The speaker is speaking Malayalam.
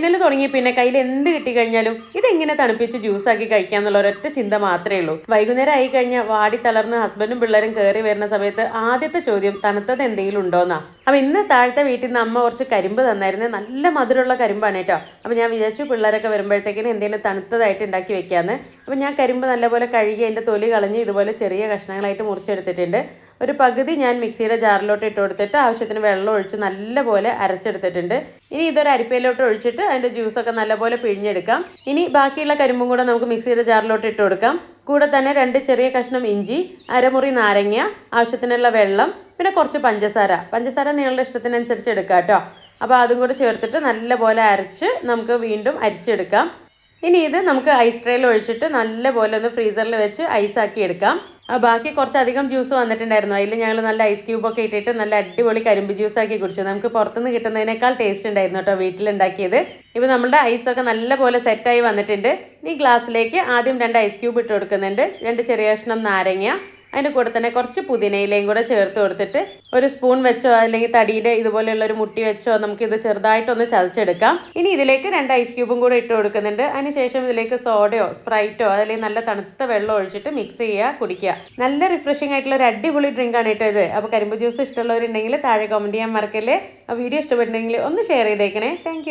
വേനൽ തുടങ്ങി പിന്നെ കയ്യിൽ എന്ത് കിട്ടിക്കഴിഞ്ഞാലും ഇതെങ്ങനെ തണുപ്പിച്ച് ജ്യൂസാക്കി കഴിക്കാന്നുള്ള ഒരൊറ്റ ചിന്ത മാത്രമേ ഉള്ളൂ. വൈകുന്നേരം ആയി കഴിഞ്ഞാൽ വാടി തളർന്ന് ഹസ്ബൻഡും പിള്ളേരും കയറി വരുന്ന സമയത്ത് ആദ്യത്തെ ചോദ്യം തണുത്തത് എന്തെങ്കിലും ഉണ്ടോന്നാ? അപ്പൊ ഇന്ന് താഴത്തെ വീട്ടിൽ നിന്ന് അമ്മ കുറച്ച് കരിമ്പ് തന്നായിരുന്നു. നല്ല മധുരമുള്ള കരിമ്പാണ് കേട്ടോ. അപ്പോൾ ഞാൻ വിചാരിച്ചു പിള്ളേരൊക്കെ വരുമ്പോഴത്തേക്കിന് എന്തെങ്കിലും തണുത്തതായിട്ട് ഉണ്ടാക്കി വെക്കാമെന്ന് അപ്പോൾ ഞാൻ കരിമ്പ് നല്ലപോലെ കഴുകി അതിന്റെ തൊലി കളഞ്ഞ് ഇതുപോലെ ചെറിയ കഷ്ണങ്ങളായിട്ട് മുറിച്ചെടുത്തിട്ടുണ്ട്. ഒരു പകുതി ഞാൻ മിക്സിയുടെ ജാറിലോട്ട് ഇട്ട് കൊടുത്തിട്ട് ആവശ്യത്തിന് വെള്ളം ഒഴിച്ച് നല്ലപോലെ അരച്ചെടുത്തിട്ടുണ്ട്. ഇനി ഇതൊരു അരിപ്പയിലോട്ട് ഒഴിച്ചിട്ട് അതിന്റെ ജ്യൂസൊക്കെ നല്ലപോലെ പിഴിഞ്ഞെടുക്കാം. ഇനി ബാക്കിയുള്ള കരിമ്പും കൂടെ നമുക്ക് മിക്സിയുടെ ജാറിലോട്ട് ഇട്ട് കൊടുക്കാം. കൂടെ തന്നെ രണ്ട് ചെറിയ കഷ്ണം ഇഞ്ചി അരമുറി നാരങ്ങ ആവശ്യത്തിനുള്ള വെള്ളം പിന്നെ കുറച്ച് പഞ്ചസാര. പഞ്ചസാര നിങ്ങളുടെ ഇഷ്ടത്തിനനുസരിച്ച് എടുക്കാം കേട്ടോ. അപ്പോൾ അതും കൂടെ ചേർത്തിട്ട് നല്ലപോലെ അരച്ച് നമുക്ക് വീണ്ടും അരിച്ചെടുക്കാം. ഇനി ഇത് നമുക്ക് ഐസ് ട്രേയിൽ ഒഴിച്ചിട്ട് നല്ലപോലെ ഒന്ന് ഫ്രീസറിൽ വെച്ച് ഐസാക്കി എടുക്കാം. ബാക്കി കുറച്ചധികം ജ്യൂസ് വന്നിട്ടുണ്ടായിരുന്നു. അതിൽ ഞങ്ങൾ നല്ല ഐസ് ക്യൂബൊക്കെ ഇട്ടിട്ട് നല്ല അടിപൊളി കരിമ്പ് ജ്യൂസ് ആക്കി കുടിച്ചു. നമുക്ക് പുറത്തുനിന്ന് കിട്ടുന്നതിനേക്കാൾ ടേസ്റ്റ് ഉണ്ടായിരുന്നു കേട്ടോ വീട്ടിലുണ്ടാക്കിയത്. ഇപ്പോൾ നമ്മുടെ ഐസൊക്കെ നല്ലപോലെ സെറ്റായി വന്നിട്ടുണ്ട്. ഈ ഗ്ലാസ്സിലേക്ക് ആദ്യം രണ്ട് ഐസ് ക്യൂബ് ഇട്ട് കൊടുക്കുന്നുണ്ട്. രണ്ട് ചെറിയ കഷ്ണം നാരങ്ങ. അതിന്റെ കൂടെ തന്നെ കുറച്ച് പുതിനയിലയും കൂടെ ചേർത്ത് കൊടുത്തിട്ട് ഒരു സ്പൂൺ വെച്ചോ അല്ലെങ്കിൽ തടിയുടെ ഇതുപോലെയുള്ള ഒരു മുട്ടി വെച്ചോ നമുക്ക് ഇത് ചെറുതായിട്ടൊന്ന് ചതച്ചെടുക്കാം. ഇനി ഇതിലേക്ക് രണ്ട് ഐസ് ക്യൂബും കൂടെ ഇട്ട് കൊടുക്കുന്നുണ്ട്. അതിനുശേഷം ഇതിലേക്ക് സോഡയോ സ്പ്രൈറ്റോ അല്ലെങ്കിൽ നല്ല തണുത്ത വെള്ളം ഒഴിച്ചിട്ട് മിക്സ് ചെയ്യുക കുടിക്കുക. നല്ല റിഫ്രഷിംഗ് ആയിട്ടുള്ള ഒരു അടിപൊളി ഡ്രിങ്ക് ആണ് കേട്ടോ ഇത്. അപ്പോൾ കരിമ്പ് ജ്യൂസ് ഇഷ്ടമുള്ളവരുണ്ടെങ്കിൽ താഴെ കമന്റ് ചെയ്യാൻ മറക്കല്ലേ. ആ വീഡിയോ ഇഷ്ടപ്പെട്ടിട്ടുണ്ടെങ്കിൽ ഒന്ന് ഷെയർ ചെയ്തേക്കണേ. താങ്ക്